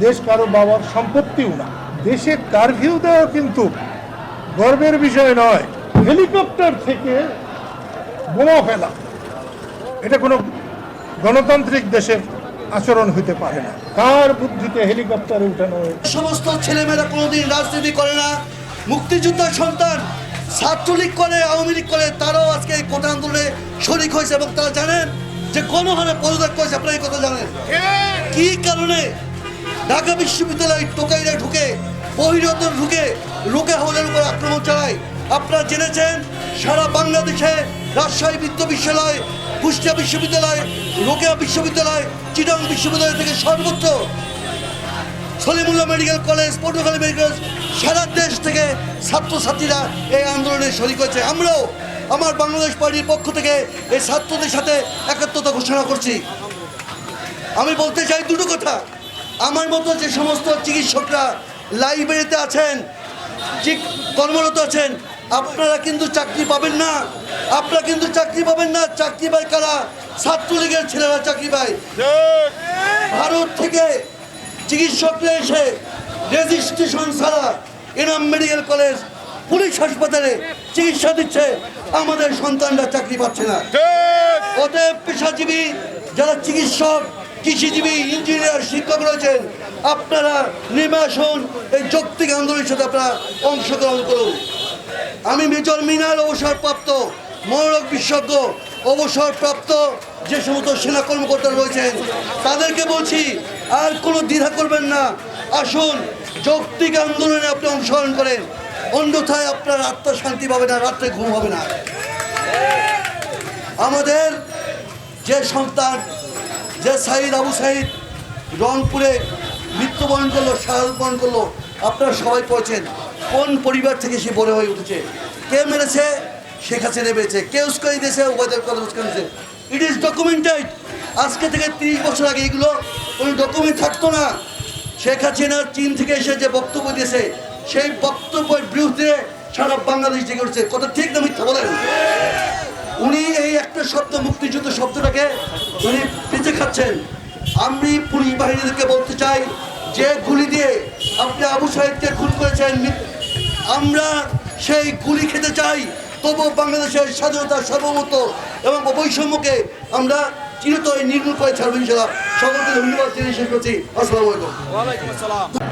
দেশ কারও বাবার সম্পত্তিও না। দেশে কারফিউ দেওয়া কিন্তু গর্বের বিষয় নয়। হেলিকপ্টার থেকে বোমা ফেলা। এটা কোনো গণতান্ত্রিক দেশের আচরণ হইতে পারে না। কার বুদ্ধিতে হেলিকপ্টারে উঠানো হয়েছে? সমস্ত ছেলেমেয়েরা কোনোদিন রাজনীতি করে না। মুক্তিযোদ্ধার সন্তান ছাত্রলীগ করে আওয়ামী লীগ করে তারাও আজকে এই কোটা আন্দোলনে শরিক হয়েছে এবং তারা জানেন যে গণহারে পদত্যাগ করেছে। আপনারা এই কথা জানেন। কি কারণে? ঢাকা বিশ্ববিদ্যালয় টোকাইরা ঢুকে বহিরত ঢুকে রোকে হলের উপর আক্রমণ চালায়। আপনারা জেনেছেন, সারা বাংলাদেশে রাজশাহী বিত্ত বিশ্ববিদ্যালয়, কুষ্টিয়া বিশ্ববিদ্যালয় রোকেয়া বিশ্ববিদ্যালয় চিটাং বিশ্ববিদ্যালয় থেকে সর্বত্র Salimullah medical college, Patuakhali medical college, সারা দেশ থেকে ছাত্রছাত্রীরা এই আন্দোলনে শরিক হয়েছে। আমরাও আমার বাংলাদেশ পার্টির পক্ষ থেকে এই ছাত্রদের সাথে একাত্মতা ঘোষণা করছি। আমি বলতে চাই দুটো কথা। আমার মতো যে সমস্ত চিকিৎসকরা লাইব্রেরিতে আছেন যে কর্মরত আছেন আপনারা কিন্তু চাকরি পাবেন না। আপনারা কিন্তু চাকরি পাবেন না। চাকরি পায় কারা? ছাত্রলীগের ছেলেরা চাকরি পায়। ভারত থেকে চিকিৎসকরা এসে রেজিস্ট্রেশন ছাড়া এনাম মেডিকেল কলেজ পুলিশ হাসপাতালে চিকিৎসা দিচ্ছে। আমাদের সন্তানরা চাকরি পাচ্ছে না। অতএব পেশাজীবী যারা চিকিৎসক কৃষিজীবী, ইঞ্জিনিয়ার, শিক্ষক রয়েছেন। আপনারা নেমে আসুন, এই যৌক্তিক আন্দোলনের সাথে আপনারা অংশগ্রহণ করুন। আমি মেজর মিনার অবসরপ্রাপ্ত, মনোরোগ বিশেষজ্ঞ, অবসরপ্রাপ্ত যে সমস্ত সেনা কর্মকর্তা রয়েছেন, তাদেরকে বলছি, আর কোনো দ্বিধা করবেন না। আসুন, যৌক্তিক আন্দোলনে আপনি অংশগ্রহণ করেন। অন্যথায় আপনার আত্মা শান্তি পাবে না, রাত্রে ঘুম হবে না। আমাদের যে সন্তান যে সাইদ আবু সাইদ রংপুরে মৃত্যুবরণ করল শাহাদ বরণ করল, আপনারা সবাই পড়েছেন। কোন পরিবার থেকে সে বড় হয়ে উঠেছে? কে মেরেছে? শেখ হাসিনা মেরেছে। কে উস্কানি দিয়েছে? উপাদের কথা উস্কানি দিয়েছে। ইট ইজ ডকুমেন্টেড আজকে থেকে তিরিশ বছর আগে এগুলো কোনো ডকুমেন্ট থাকতো না। শেখ হাসিনা চীন থেকে এসে যে বক্তব্য দিয়েছে, সেই বক্তব্যের বিরুদ্ধে সারা বাংলাদেশ জেগে উঠছে। কথা ঠিক না মিথ্যা বলেন? উনি এই একটা শব্দ, মুক্তিযুদ্ধ শব্দটাকে উনি বেঁচে খাচ্ছেন আমি পুলিশ বাহিনীদেরকে বলতে চাই, যে গুলি দিয়ে আপনি আবু সাহেবকে খুন করেছেন, আমরা সেই গুলি খেতে চাই। তবু বাংলাদেশের স্বাধীনতা সর্বমত এবং বৈষম্যকে আমরা চিরতরে নির্মূল করে ছাড়বো ইনশাল্লাহ সকলকে ধন্যবাদ জানিয়ে শেষ করছি। আসসালামু আলাইকুম।